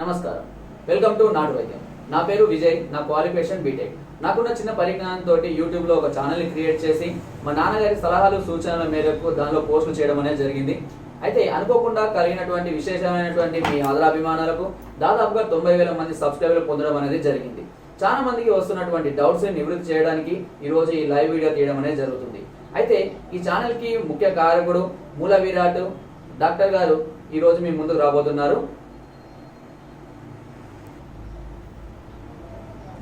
నమస్కారం. Welcome to నాటు వైద్యం. నా పేరు విజయ్ నా క్వాలిఫికేషన్ బీటెక్ నాకున్న చిన్న పరిజ్ఞానంతో యూట్యూబ్లో ఒక ఛానల్ని క్రియేట్ చేసి మా నాన్నగారి సలహాలు సూచనల మేరకు దానిలో పోస్టులు చేయడం అనేది జరిగింది. అయితే అనుకోకుండా కలిగినటువంటి విశేషమైనటువంటి మీ ఆదరాభిమానాలకు దాదాపుగా తొంభై వేల మంది సబ్స్క్రైబర్లు పొందడం అనేది జరిగింది. చాలా మందికి వస్తున్నటువంటి డౌట్స్ని నివృత్తి చేయడానికి ఈ రోజు ఈ లైవ్ వీడియో తీయడం అనేది జరుగుతుంది. అయితే ఈ ఛానల్కి ముఖ్య కారకుడు మూల విరాట్ డాక్టర్ గారు ఈరోజు మీ ముందుకు రాబోతున్నారు.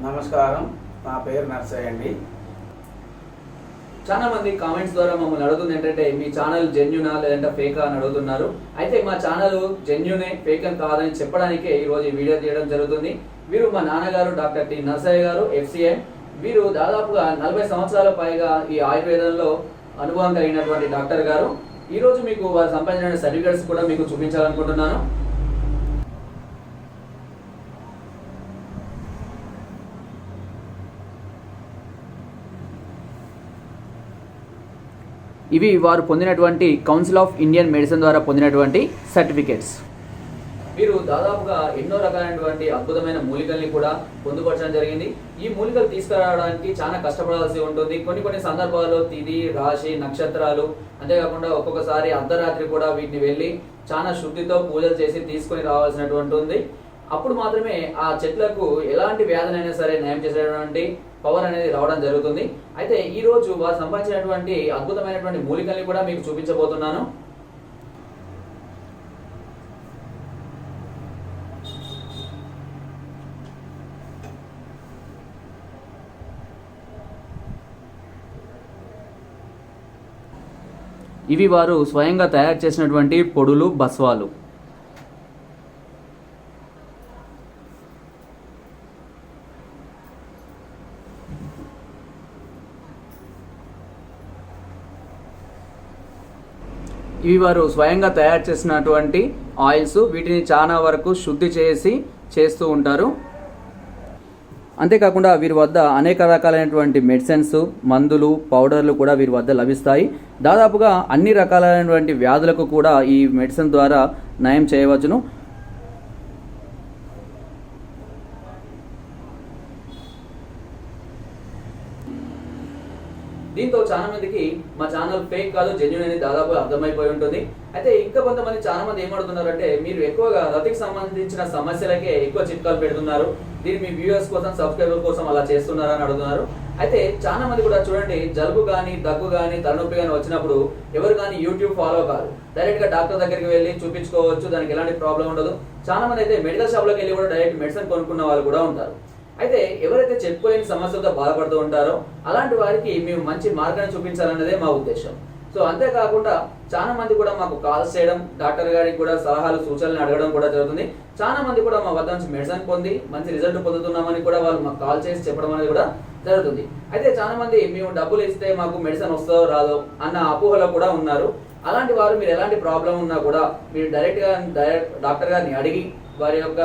నమస్కారం. నా పేరు నర్సయ్య అండి. చాలా మంది కామెంట్స్ ద్వారా మమ్మల్ని అడుగుతుంది ఏంటంటే మీ ఛానల్ జెన్యునా లేదంటే ఫేకా అని అడుగుతున్నారు. అయితే మా ఛానల్ జెన్యునే ఫేక్ అని కాదని చెప్పడానికే ఈ రోజు ఈ వీడియో తీయడం జరుగుతుంది. వీరు మా నాన్నగారు డాక్టర్ టి నర్సయ్య గారు ఎఫ్సిఎం వీరు దాదాపుగా నలభై సంవత్సరాల పైగా ఈ ఆయుర్వేదంలో అనుభవం కలిగినటువంటి డాక్టర్ గారు. ఈ రోజు మీకు వారు సంపాదించిన సర్టిఫికేట్స్ కూడా మీకు చూపించాలనుకుంటున్నాను. ఇవి వారు పొందినటువంటి కౌన్సిల్ ఆఫ్ ఇండియన్ మెడిసిన్ ద్వారా పొందినటువంటి సర్టిఫికేట్స్ వీరు దాదాపుగా ఎన్నో రకాలైనటువంటి అద్భుతమైన మూలికల్ని కూడా పొందుపరచడం జరిగింది. ఈ మూలికలు తీసుకురావడానికి చాలా కష్టపడాల్సి ఉంటుంది. కొన్ని కొన్ని సందర్భాల్లో తిది రాశి నక్షత్రాలు అంతేకాకుండా ఒక్కొక్కసారి అర్ధరాత్రి కూడా వీటిని వెళ్ళి చాలా శుద్ధితో పూజలు చేసి తీసుకొని రావాల్సినటువంటి ఉంది. అప్పుడు మాత్రమే ఆ చెట్లకు ఎలాంటి వ్యాధులైనా సరే నయం చేసేటువంటి పవర్ అనేది రావడం జరుగుతుంది. అయితే ఈ రోజు వారు సంపాదించినటువంటి అద్భుతమైనటువంటి మూలికల్ని కూడా మీకు చూపించబోతున్నాను. ఇవి వారు స్వయంగా తయారు చేసినటువంటి పొడులు బస్వాలు. ఇవి వారు స్వయంగా తయారు చేసినటువంటి ఆయిల్స్ వీటిని చాలా వరకు శుద్ధి చేసి చేస్తూ ఉంటారు. అంతేకాకుండా వీరి వద్ద అనేక రకాలైనటువంటి మెడిసిన్స్ మందులు పౌడర్లు కూడా వీరి వద్ద లభిస్తాయి. దాదాపుగా అన్ని రకాలైనటువంటి వ్యాధులకు కూడా ఈ మెడిసిన్ ద్వారా నయం చేయవచ్చును. దీంతో చాలా మందికి మా ఛానల్ ఫేక్ కాదు జెన్యున్ అనేది దాదాపు అర్థమైపోయి ఉంటుంది. అయితే ఇంకా కొంతమంది చాలా మంది ఏమడుతున్నారు అంటే మీరు ఎక్కువగా రతికి సంబంధించిన సమస్యలకే ఎక్కువ చిట్కాలు పెడుతున్నారు. దీన్ని మీ వ్యూవర్స్ కోసం సబ్స్క్రైబర్ కోసం అలా చేస్తున్నారని అడుగుతున్నారు. అయితే చాలా మంది కూడా చూడండి జలుబు కానీ దగ్గు కానీ తలనొప్పి కానీ వచ్చినప్పుడు ఎవరు కానీ యూట్యూబ్ ఫాలో కాదు. డైరెక్ట్గా డాక్టర్ దగ్గరికి వెళ్ళి చూపించుకోవచ్చు దానికి ఎలాంటి ప్రాబ్లం ఉండదు. చాలా మంది అయితే మెడికల్ షాప్లోకి వెళ్ళి కూడా డైరెక్ట్ మెడిసిన్ కొనుక్కున్న వాళ్ళు కూడా ఉంటారు. అయితే ఎవరైతే చెప్పుకోలేని సమస్యలతో బాధపడుతూ ఉంటారో అలాంటి వారికి మేము మంచి మార్గాన్ని చూపించాలన్నదే మా ఉద్దేశం. సో అంతేకాకుండా చాలా మంది కూడా మాకు కాల్స్ చేయడం డాక్టర్ గారికి కూడా సలహాలు సూచనలు అడగడం కూడా జరుగుతుంది. చాలా మంది కూడా మా వద్ద నుంచి మెడిసిన్ పొంది మంచి రిజల్ట్ పొందుతున్నామని కూడా వాళ్ళు మాకు కాల్ చేసి చెప్పడం అనేది కూడా జరుగుతుంది. అయితే చాలా మంది మేము డబ్బులు ఇస్తే మాకు మెడిసిన్ వస్తుందో రాదో అన్న అపోహలో కూడా ఉన్నారు. అలాంటి వారు మీరు ఎలాంటి ప్రాబ్లం ఉన్నా కూడా మీరు డైరెక్ట్గా డైరెక్ట్ డాక్టర్ గారిని అడిగి వారి యొక్క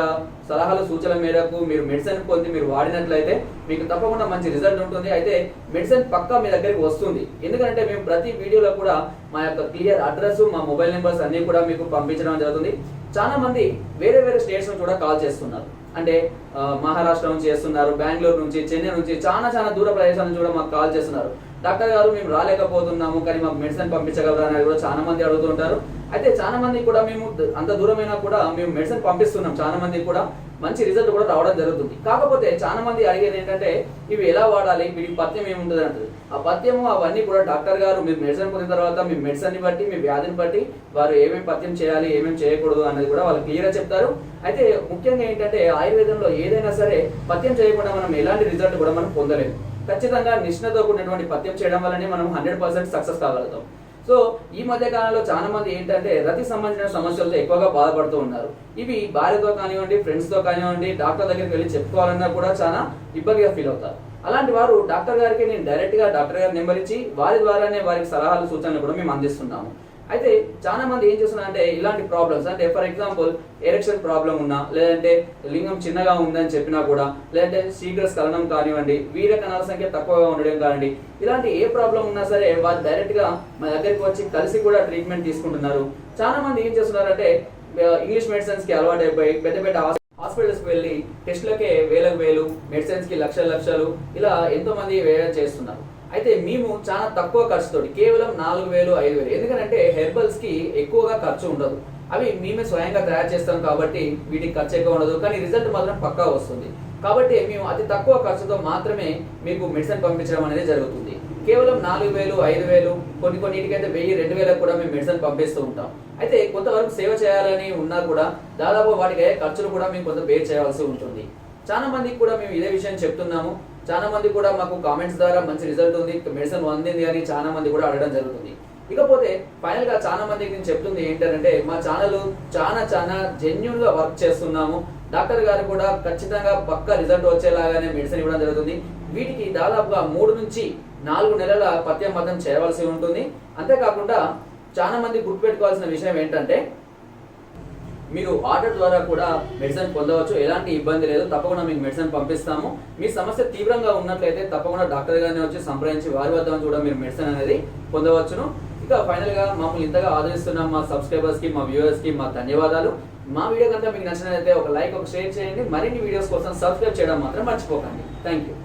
సలహాలు సూచనల మేరకు మీరు మెడిసిన్ పొంది మీరు వాడినట్లయితే మీకు తప్పకుండా మంచి రిజల్ట్ ఉంటుంది. అయితే మెడిసిన్ పక్కా మీ దగ్గరికి వస్తుంది. ఎందుకంటే మేము ప్రతి వీడియోలో కూడా మా యొక్క క్లియర్ అడ్రస్ మా మొబైల్ నెంబర్స్ అన్ని కూడా మీకు పంపించడం జరుగుతుంది. చాలా మంది వేరే వేరే స్టేట్స్ నుంచి కూడా కాల్ చేస్తున్నారు. అంటే మహారాష్ట్ర నుంచి చేస్తున్నారు బెంగళూరు నుంచి చెన్నై నుంచి చాలా చాలా దూర ప్రదేశాల నుంచి కూడా మాకు కాల్ చేస్తున్నారు. డాక్టర్ గారు మేము రాలేకపోతున్నాము కానీ మాకు మెడిసిన్ పంపించగలరా అనేది కూడా చాలా మంది అడుగుతుంటారు అయితే చాలా మంది కూడా మేము అంత దూరమైనా కూడా మేము మెడిసిన్ పంపిస్తున్నాం. చాలా మంది కూడా మంచి రిజల్ట్ కూడా రావడం జరుగుతుంది. కాకపోతే చాలా మంది అడిగేది ఏంటంటే ఇవి ఎలా వాడాలి? వీటి పథ్యం ఏముంటుంది అంటారు ఆ పథ్యము అవన్నీ కూడా డాక్టర్ గారు మీరు మెడిసిన్ పొందిన తర్వాత మీ మెడిసిన్ని బట్టి మీ వ్యాధిని బట్టి వారు ఏమేమి పథ్యం చేయాలి ఏమేమి చేయకూడదు అనేది కూడా వాళ్ళు క్లియర్గా చెప్తారు. అయితే ముఖ్యంగా ఏంటంటే ఆయుర్వేదంలో ఏదైనా సరే పథ్యం చేయకుండా మనం ఎలాంటి రిజల్ట్ కూడా మనం పొందలేము. ఖచ్చితంగా నిష్ణతో కూడినటువంటి పథ్యం చేయడం వల్లనే మనం హండ్రెడ్ పర్సెంట్ సక్సెస్ కాగలుగుతాం. సో ఈ మధ్య కాలంలో చాలా మంది ఏంటంటే రతి సంబంధించిన సమస్యలతో ఎక్కువగా బాధపడుతూ ఉన్నారు. ఇవి భార్యతో కానివ్వండి ఫ్రెండ్స్తో కానివ్వండి డాక్టర్ దగ్గరికి వెళ్ళి చెప్పుకోవాలన్నా కూడా చాలా ఇబ్బందిగా ఫీల్ అవుతారు. అలాంటి వారు డాక్టర్ గారికి నేను డైరెక్ట్గా డాక్టర్ గారి నెంబర్ ఇచ్చి వారి ద్వారానే వారికి సలహాలు సూచనలు కూడా మేము అందిస్తున్నాము. అయితే చాలా మంది ఏం చేస్తున్నారంటే ఇలాంటి ప్రాబ్లమ్స్ అంటే ఫర్ ఎగ్జాంపుల్ ఎరెక్షన్ ప్రాబ్లం ఉన్నా లేదంటే లింగం చిన్నగా ఉందని చెప్పినా కూడా లేదంటే శీఘ్ర స్ఖలనం కానివ్వండి వీర కణాల సంఖ్య తక్కువగా ఉండడం కానివ్వండి ఇలాంటి ఏ ప్రాబ్లం ఉన్నా సరే వాళ్ళు డైరెక్ట్గా మా దగ్గరికి వచ్చి కలిసి కూడా ట్రీట్మెంట్ తీసుకుంటున్నారు. చాలా మంది ఏం చేస్తున్నారంటే ఇంగ్లీష్ మెడిసిన్స్కి అలవాటు అయిపోయి పెద్ద పెద్ద హాస్- హాస్పిటల్స్కి వెళ్ళి టెస్ట్లకే వేలకు వేలు మెడిసిన్స్కి కి లక్షలు ఇలా ఎంతో మంది వ్యయం చేస్తున్నారు. అయితే మేము చాలా తక్కువ ఖర్చుతో కేవలం నాలుగు వేలు ఐదు వేలు. ఎందుకంటే హెర్బల్స్కి ఎక్కువగా ఖర్చు ఉండదు. అవి మేమే స్వయంగా తయారు చేస్తాం కాబట్టి వీటికి ఖర్చు ఎక్కువ ఉండదు. కానీ రిజల్ట్ మాత్రం పక్కా వస్తుంది. కాబట్టి మేము అతి తక్కువ ఖర్చుతో మాత్రమే మీకు మెడిసిన్ పంపించడం అనేది జరుగుతుంది. కేవలం నాలుగు వేలు ఐదు వేలు కొన్ని కొన్నిటికైతే వెయ్యి రెండు వేలకు కూడా మేము మెడిసిన్ పంపిస్తూ ఉంటాం. అయితే కొంతవరకు సేవ చేయాలని ఉన్నా కూడా దాదాపు వాటికి అయ్యే ఖర్చులు కూడా మేము కొంత బేర్ చేయాల్సి ఉంటుంది. చాలా మందికి కూడా మేము ఇదే విషయం చెప్తున్నాము. చాలా మంది కూడా మాకు కామెంట్స్ ద్వారా మంచి రిజల్ట్ ఉంది. మెడిసిన్ అందింది అని చాలా మంది కూడా అడగడం జరుగుతుంది. ఇకపోతే ఫైనల్గా చాలా మందికి నేను చెప్తుంది ఏంటంటే మా ఛానల్ చాలా చాలా జెన్యున్గా వర్క్ చేస్తున్నాము. డాక్టర్ గారు కూడా ఖచ్చితంగా పక్క రిజల్ట్ వచ్చేలాగానే మెడిసిన్ ఇవ్వడం జరుగుతుంది. వీటికి దాదాపుగా మూడు నుంచి నాలుగు నెలల పత్యం మతం చేయవలసి ఉంటుంది. అంతేకాకుండా చాలా మంది గుర్తుపెట్టుకోవాల్సిన విషయం ఏంటంటే మీరు ఆర్డర్ ద్వారా కూడా మెడిసిన్ పొందవచ్చు. ఎలాంటి ఇబ్బంది లేదు. తప్పకుండా మీకు మెడిసిన్ పంపిస్తాము. మీ సమస్య తీవ్రంగా ఉన్నట్లయితే తప్పకుండా డాక్టర్ గారిని వచ్చి సంప్రదించి వారి వద్ద నుంచి కూడా మీరు మెడిసిన్ అనేది పొందవచ్చును. ఇక ఫైనల్గా మమ్మల్ని ఇంతగా ఆదరిస్తున్న మా సబ్స్క్రైబర్స్కి మా వ్యూవర్స్కి మా ధన్యవాదాలు. మా వీడియో కనుక మీకు నచ్చినట్లయితే ఒక లైక్ ఒక షేర్ చేయండి. మరిన్ని వీడియోస్ కోసం సబ్స్క్రైబ్ చేయడం మాత్రం మర్చిపోకండి. Thank you